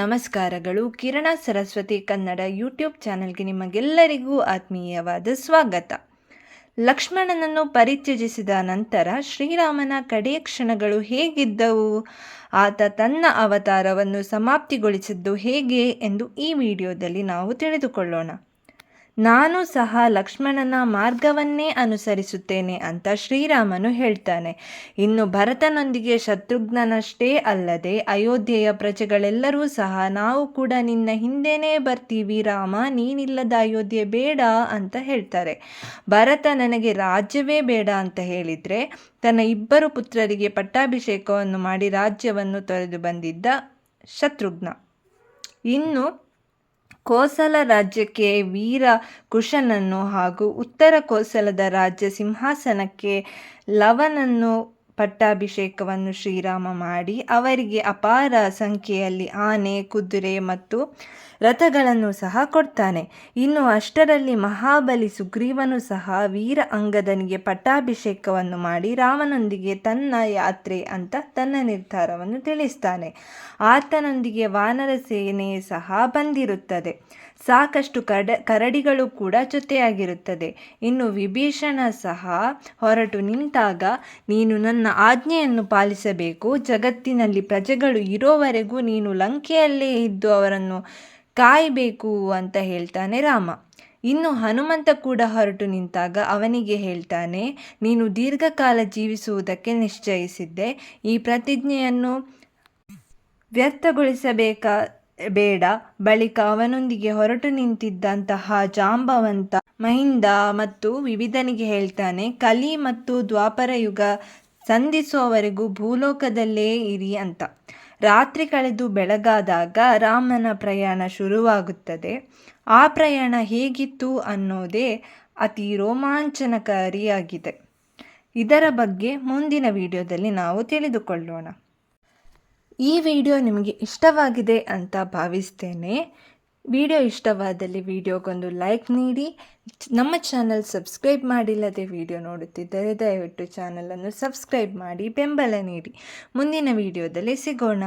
ನಮಸ್ಕಾರಗಳು. ಕಿರಣ ಸರಸ್ವತಿ ಕನ್ನಡ ಯೂಟ್ಯೂಬ್ ಚಾನೆಲ್ಗೆ ನಿಮಗೆಲ್ಲರಿಗೂ ಆತ್ಮೀಯವಾದ ಸ್ವಾಗತ. ಲಕ್ಷ್ಮಣನನ್ನು ಪರಿತ್ಯಜಿಸಿದ ನಂತರ ಶ್ರೀರಾಮನ ಕಡೆಯ ಕ್ಷಣಗಳು ಹೇಗಿದ್ದವು? ಆತ ತನ್ನ ಅವತಾರವನ್ನು ಸಮಾಪ್ತಿಗೊಳಿಸಿದ್ದು ಹೇಗೆ ಎಂದು ಈ ವಿಡಿಯೋದಲ್ಲಿ ನಾವು ತಿಳಿದುಕೊಳ್ಳೋಣ. ನಾನು ಸಹ ಲಕ್ಷ್ಮಣನ ಮಾರ್ಗವನ್ನೇ ಅನುಸರಿಸುತ್ತೇನೆ ಅಂತ ಶ್ರೀರಾಮನು ಹೇಳ್ತಾನೆ. ಇನ್ನು ಭರತನೊಂದಿಗೆ ಶತ್ರುಘ್ನನಷ್ಟೇ ಅಲ್ಲದೆ ಅಯೋಧ್ಯೆಯ ಪ್ರಜೆಗಳೆಲ್ಲರೂ ಸಹ ನಾವು ಕೂಡ ನಿನ್ನ ಹಿಂದೆನೇ ಬರ್ತೀವಿ, ರಾಮ, ನೀನಿಲ್ಲದ ಅಯೋಧ್ಯೆ ಬೇಡ ಅಂತ ಹೇಳ್ತಾರೆ. ಭರತ ನನಗೆ ರಾಜ್ಯವೇ ಬೇಡ ಅಂತ ಹೇಳಿದರೆ ತನ್ನ ಇಬ್ಬರು ಪುತ್ರರಿಗೆ ಪಟ್ಟಾಭಿಷೇಕವನ್ನು ಮಾಡಿ ರಾಜ್ಯವನ್ನು ತೊರೆದು ಬಂದಿದ್ದ ಶತ್ರುಘ್ನ. ಇನ್ನು ಕೋಸಲ ರಾಜ್ಯಕ್ಕೆ ವೀರ ಕುಶನನ್ನು ಹಾಗೂ ಉತ್ತರ ಕೋಸಲದ ರಾಜ್ಯ ಸಿಂಹಾಸನಕ್ಕೆ ಲವನನ್ನು ಪಟ್ಟಾಭಿಷೇಕವನ್ನು ಶ್ರೀರಾಮ ಮಾಡಿ ಅವರಿಗೆ ಅಪಾರ ಸಂಖ್ಯೆಯಲ್ಲಿ ಆನೆ, ಕುದುರೆ ಮತ್ತು ರಥಗಳನ್ನು ಸಹ ಕೊಡ್ತಾನೆ. ಇನ್ನು ಅಷ್ಟರಲ್ಲಿ ಮಹಾಬಲಿ ಸುಗ್ರೀವನು ಸಹ ವೀರ ಅಂಗದನಿಗೆ ಪಟ್ಟಾಭಿಷೇಕವನ್ನು ಮಾಡಿ ರಾಮನೊಂದಿಗೆ ತನ್ನ ಯಾತ್ರೆ ಅಂತ ತನ್ನ ನಿರ್ಧಾರವನ್ನು ತಿಳಿಸ್ತಾನೆ. ಆತನೊಂದಿಗೆ ವಾನರ ಸೇನೆ ಸಹ ಬಂದಿರುತ್ತದೆ. ಸಾಕಷ್ಟು ಕಡ, ಕರಡಿಗಳು ಕೂಡ ಜೊತೆಯಾಗಿರುತ್ತದೆ. ಇನ್ನು ವಿಭೀಷಣ ಸಹ ಹೊರಟು ನಿಂತಾಗ, ನೀನು ನನ್ನ ಆಜ್ಞೆಯನ್ನು ಪಾಲಿಸಬೇಕು. ಜಗತ್ತಿನಲ್ಲಿ ಪ್ರಜೆಗಳು ಇರೋವರೆಗೂ ನೀನು ಲಂಕೆಯಲ್ಲೇ ಇದ್ದು ಅವರನ್ನು ಕಾಯಬೇಕು ಅಂತ ಹೇಳ್ತಾನೆ ರಾಮ. ಇನ್ನು ಹನುಮಂತ ಕೂಡ ಹೊರಟು ನಿಂತಾಗ ಅವನಿಗೆ ಹೇಳ್ತಾನೆ, ನೀನು ದೀರ್ಘಕಾಲ ಜೀವಿಸುವುದಕ್ಕೆ ನಿಶ್ಚಯಿಸಿದ್ದೆ. ಈ ಪ್ರತಿಜ್ಞೆಯನ್ನು ವ್ಯರ್ಥಗೊಳಿಸಬೇಕ ಬೇಡ. ಬಳಿಕ ಅವನೊಂದಿಗೆ ಹೊರಟು ನಿಂತಿದ್ದಂತಹ ಜಾಂಬವಂತ ಮಹಿಂದ ಮತ್ತು ವಿವಿಧನಿಗೆ ಹೇಳ್ತಾನೆ, ಕಲಿ ಮತ್ತು ದ್ವಾಪರ ಯುಗ ಸಂಧಿಸುವವರೆಗೂ ಭೂಲೋಕದಲ್ಲೇ ಇರಿ ಅಂತ. ರಾತ್ರಿ ಕಳೆದು ಬೆಳಗಾದಾಗ ರಾಮನ ಪ್ರಯಾಣ ಶುರುವಾಗುತ್ತದೆ. ಆ ಪ್ರಯಾಣ ಹೇಗಿತ್ತು ಅನ್ನೋದೇ ಅತಿ ರೋಮಾಂಚನಕಾರಿಯಾಗಿದೆ. ಇದರ ಬಗ್ಗೆ ಮುಂದಿನ ವಿಡಿಯೋದಲ್ಲಿ ನಾವು ತಿಳಿದುಕೊಳ್ಳೋಣ. ಈ ವಿಡಿಯೋ ನಿಮಗೆ ಇಷ್ಟವಾಗಿದೆ ಅಂತ ಭಾವಿಸ್ತೇನೆ. ವಿಡಿಯೋ ಇಷ್ಟವಾದಲ್ಲಿ ವಿಡಿಯೋಗೊಂದು ಲೈಕ್ ನೀಡಿ. ನಮ್ಮ ಚಾನಲ್ ಸಬ್ಸ್ಕ್ರೈಬ್ ಮಾಡಿಲ್ಲದೆ ವಿಡಿಯೋ ನೋಡುತ್ತಿದ್ದರೆ ದಯವಿಟ್ಟು ಚಾನಲನ್ನು ಸಬ್ಸ್ಕ್ರೈಬ್ ಮಾಡಿ, ಬೆಂಬಲ ನೀಡಿ. ಮುಂದಿನ ವಿಡಿಯೋದಲ್ಲಿ ಸಿಗೋಣ.